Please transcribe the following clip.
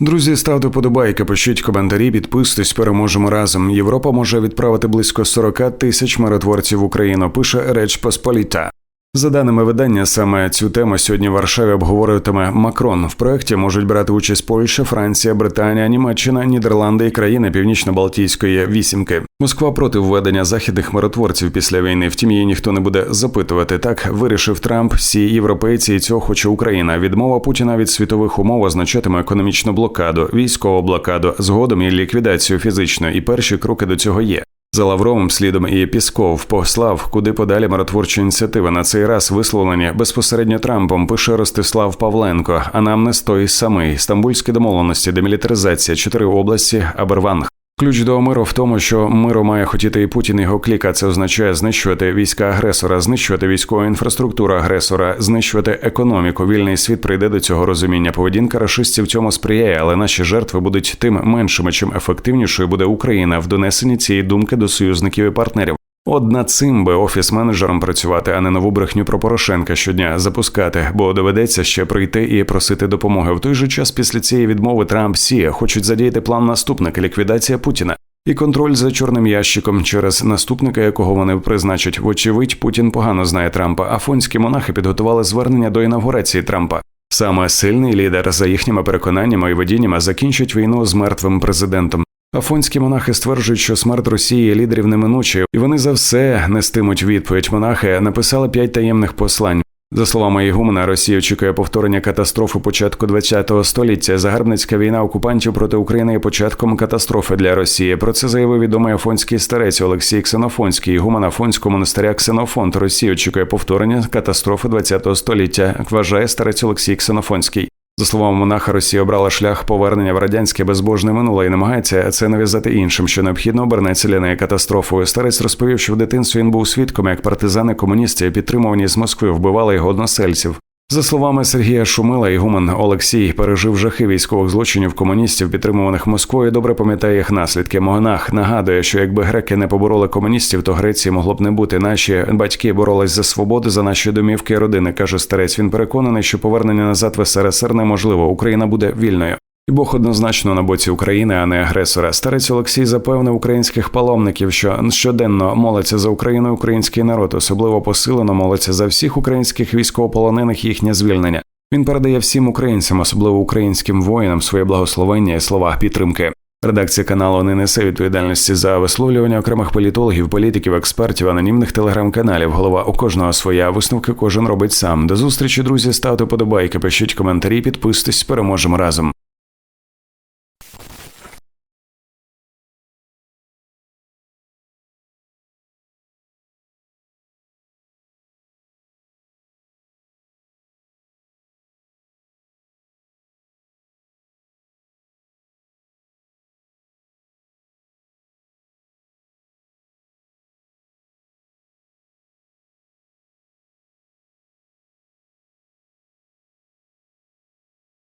Друзі, ставте подобайки, пишіть коментарі, підписуйтесь, переможемо разом. Європа може відправити близько 40 тисяч миротворців в Україну. Пише Реч Посполіта. За даними видання, саме цю тему сьогодні в Варшаві обговорюватиме Макрон. В проєкті можуть брати участь Польща, Франція, Британія, Німеччина, Нідерланди і країни Північно-Балтійської вісімки. Москва проти введення західних миротворців після війни. Втім, її ніхто не буде запитувати. Так вирішив Трамп. Всі європейці і цього хоче Україна. Відмова Путіна від світових умов означатиме економічну блокаду, військову блокаду, згодом і ліквідацію фізичної. І перші кроки до цього є. За Лавровим слідом і Пісков послав куди подалі миротворчі ініціативи. На цей раз висловлені безпосередньо Трампом. Пише Ростислав Павленко. А нам не той самий стамбульські домовленості, демілітаризація, чотири області, Аберванг. Ключ до миру в тому, що миру має хотіти і Путін його кліка. Це означає знищувати війська агресора, знищувати військову інфраструктуру агресора, знищувати економіку. Вільний світ прийде до цього розуміння. Поведінка рашистів цьому сприяє, але наші жертви будуть тим меншими, чим ефективнішою буде Україна в донесенні цієї думки до союзників і партнерів. От над цим би офіс-менеджером працювати, а не нову брехню про Порошенка щодня запускати, бо доведеться ще прийти і просити допомоги. В той же час після цієї відмови Трамп Сія хочуть задіяти план наступника ліквідація Путіна. І контроль за чорним ящиком через наступника, якого вони призначать. Вочевидь, Путін погано знає Трампа. Афонські монахи підготували звернення до інавгурації Трампа. Саме сильний лідер, за їхніми переконаннями і видіннями, закінчить війну з мертвим президентом. Афонські монахи стверджують, що смерть Росії лідерів неминуча, і вони за все нестимуть відповідь. Монахи написали п'ять таємних послань. За словами Ігумена, Росія очікує повторення катастрофи початку ХХ століття. Загарбницька війна окупантів проти України є початком катастрофи для Росії. Про це заявив відомий афонський старець Олексій Ксенофонський. Ігумен Афонського монастиря Ксенофонт. Росія очікує повторення катастрофи ХХ століття. Вважає старець Олексій Ксенофонський. За словами монаха, Росія обрала шлях повернення в радянське безбожне минуле і намагається це нав'язати іншим, що необхідно обернеться для неї катастрофою. Старець розповів, що в дитинстві він був свідком, як партизани комуністів, підтримувані з Москви, вбивали його односельців. За словами Сергія Шумила, ігумен Олексій пережив жахи військових злочинів комуністів, підтримуваних Москвою. Добре пам'ятає їх наслідки. Могнах нагадує, що якби греки не побороли комуністів, то Греції могло б не бути. Наші батьки боролись за свободу, за наші домівки і родини. каже старець. Він переконаний, що повернення назад в СРСР неможливо. Україна буде вільною. І Бог однозначно на боці України, а не агресора. Старець Олексій запевнив українських паломників, що щоденно молиться за Україну і український народ, особливо посилено молиться за всіх українських військовополонених їхнє звільнення. Він передає всім українцям, особливо українським воїнам, своє благословення і слова підтримки. Редакція каналу не несе відповідальності за висловлювання окремих політологів, політиків, експертів, анонімних телеграм-каналів. Голова у кожного своя висновки кожен робить сам. До зустрічі, друзі. Ставте подобайки, пишіть коментарі, підписуйтесь, переможемо разом.